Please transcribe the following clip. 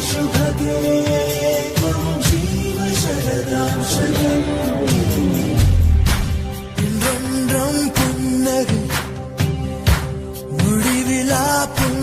शुभगे त्वं जीव शरदां शरणं என்றும் புன்னகை முடிவிலா புன்னகை